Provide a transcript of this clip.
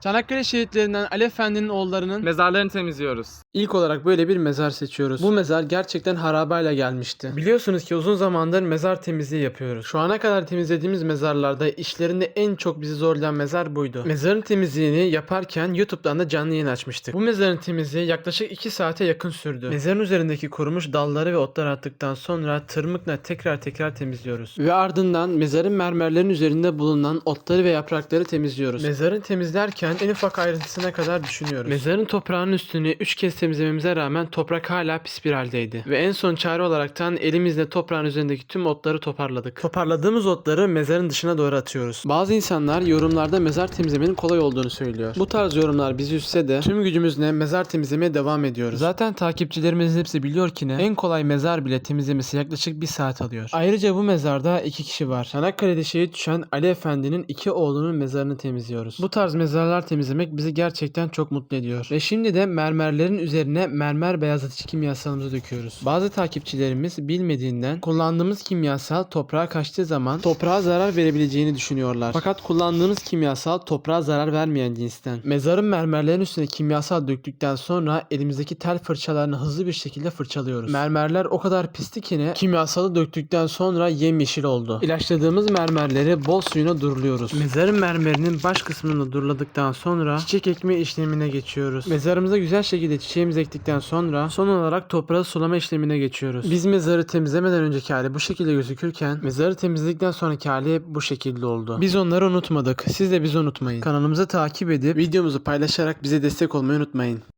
Çanakkale şehitlerinden Ali Efendi'nin oğullarının Mezarlarını temizliyoruz. İlk olarak böyle bir mezar seçiyoruz. Bu mezar gerçekten harabayla gelmişti. Biliyorsunuz ki uzun zamandır mezar temizliği yapıyoruz. Şu ana kadar temizlediğimiz mezarlarda işlerinde en çok bizi zorlayan mezar buydu. Mezarın temizliğini yaparken YouTube'dan da canlı yayın açmıştık. Bu mezarın temizliği yaklaşık 2 saate yakın sürdü. Mezarın üzerindeki kurumuş dalları ve otlar attıktan sonra tırmıkla tekrar tekrar temizliyoruz. Ve ardından mezarın mermerlerin üzerinde bulunan otları ve yaprakları temizliyoruz. Mezarı temizlerken en ufak ayrıntısına kadar düşünüyoruz. Mezarın toprağının üstünü 3 kez temizlememize rağmen toprak hala pis bir haldeydi. Ve en son çare olaraktan elimizle toprağın üzerindeki tüm otları toparladık. Toparladığımız otları mezarın dışına doğru atıyoruz. Bazı insanlar yorumlarda mezar temizlemenin kolay olduğunu söylüyor. Bu tarz yorumlar bizi üzse de tüm gücümüzle mezar temizlemeye devam ediyoruz. Zaten takipçilerimizin hepsi biliyor ki ne? En kolay mezar bile temizlemesi yaklaşık bir saat alıyor. Ayrıca bu mezarda iki kişi var. Çanakkale'de şehit düşen Ali Efendi'nin iki oğlunun mezarını temizliyoruz. Bu tarz mezarlar temizlemek bizi gerçekten çok mutlu ediyor. Ve şimdi de mermerlerin üzerine mermer beyazlatıcı kimyasalımızı döküyoruz. Bazı takipçilerimiz bilmediğinden kullandığımız kimyasal toprağa kaçtığı zaman toprağa zarar verebileceğini düşünüyorlar. Fakat kullandığımız kimyasal toprağa zarar vermeyen cinsten. Mezarın mermerlerin üstüne kimyasal döktükten sonra elimizdeki tel fırçalarını hızlı bir şekilde fırçalıyoruz. Mermerler o kadar pisti ki ne kimyasalı döktükten sonra yemyeşil oldu. İlaçladığımız mermerleri bol suyuna duruluyoruz. Mezarın mermerinin baş kısmını duruladıktan sonra çiçek ekme işlemine geçiyoruz. Mezarımıza güzel şekilde çiçeğimizi ektikten sonra son olarak toprağı sulama işlemine geçiyoruz. Biz mezarı temizlemeden önceki hali bu şekilde gözükürken mezarı temizledikten sonraki hali bu şekilde oldu. Biz onları unutmadık. Siz de bizi unutmayın. Kanalımızı takip edip videomuzu paylaşarak bize destek olmayı unutmayın.